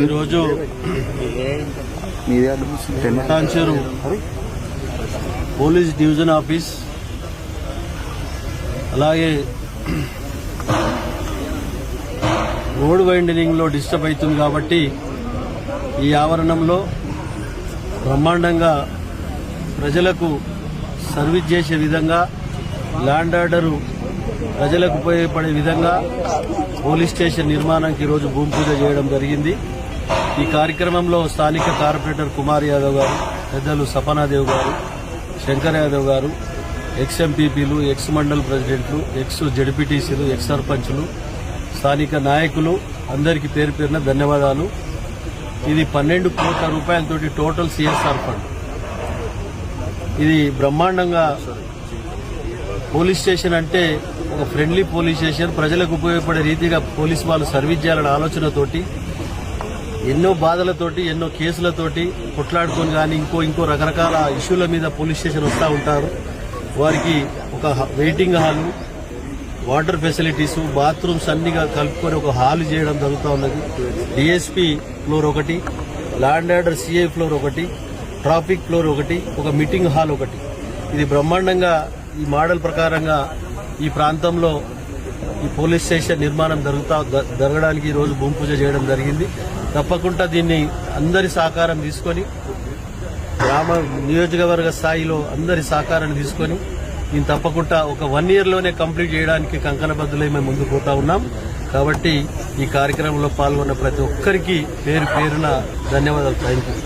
ఈరోజు police division office అలాగే road వైండనింగ్లో డిస్టర్బ్ అవుతుంది కాబట్టి ఈ ఆవరణంలో బ్రహ్మాండంగా ప్రజలకు సర్వీస్ చేసే విధంగా ల్యాండ్ ఆర్డరు ప్రజలకు ఉపయోగపడే విధంగా పోలీస్ స్టేషన్ నిర్మాణానికి ఈరోజు భూమి పూజ చేయడం జరిగింది. ఈ కార్యక్రమంలో స్థానిక కార్పొరేటర్ కుమార్ యాదవ్ గారు పెద్దలు సపనాదేవ్ గారు శంకర్ యాదవ్ గారు ఎక్స్ ఎంపీపీలు ఎక్స్ మండల్ ప్రెసిడెంట్లు ఎక్స్ జడ్పీటీసీలు ఎక్స్ సర్పంచ్లు స్థానిక నాయకులు అందరికీ పేరు పేరున ధన్యవాదాలు. ఇది పన్నెండు కోట్ల రూపాయలతోటి టోటల్ సిఎస్ఆర్ ఫండ్. ఇది బ్రహ్మాండంగా పోలీస్ స్టేషన్ అంటే ఒక ఫ్రెండ్లీ పోలీస్ స్టేషన్ ప్రజలకు ఉపయోగపడే రీతిగా పోలీస్ వాళ్ళు సర్వీస్ చేయాలనే ఆలోచనతోటి ఎన్నో బాధలతోటి ఎన్నో కేసులతోటి కొట్లాడుకొని కానీ ఇంకో ఇంకో రకరకాల ఇష్యూల మీద పోలీస్ స్టేషన్ వస్తూ ఉంటారు. వారికి ఒక waiting hall water facilities bathrooms అన్నిగా కలుపుకొని ఒక హాల్ చేయడం జరుగుతూ ఉన్నది. డిఎస్పీ ఫ్లోర్ ఒకటి law and order CI floor ఒకటి ట్రాఫిక్ ఫ్లోర్ ఒకటి ఒక మీటింగ్ హాల్ ఒకటి. ఇది బ్రహ్మాండంగా ఈ మోడల్ ప్రకారంగా ఈ ప్రాంతంలో ఈ పోలీస్ స్టేషన్ నిర్మాణం జరుగుతా జరగడానికి ఈరోజు రోజు భూమి పూజ చేయడం జరిగింది. తప్పకుండా దీన్ని అందరి సహకారం తీసుకొని గ్రామ నియోజకవర్గ స్థాయిలో అందరి సహకారాన్ని తీసుకొని దీన్ని తప్పకుండా ఒక వన్ ఇయర్లోనే కంప్లీట్ చేయడానికి కంకణబద్దులై మేము ముందు పోతా ఉన్నాం. కాబట్టి ఈ కార్యక్రమంలో పాల్గొన్న ప్రతి ఒక్కరికి పేరు పేరున ధన్యవాదాలు. Thank you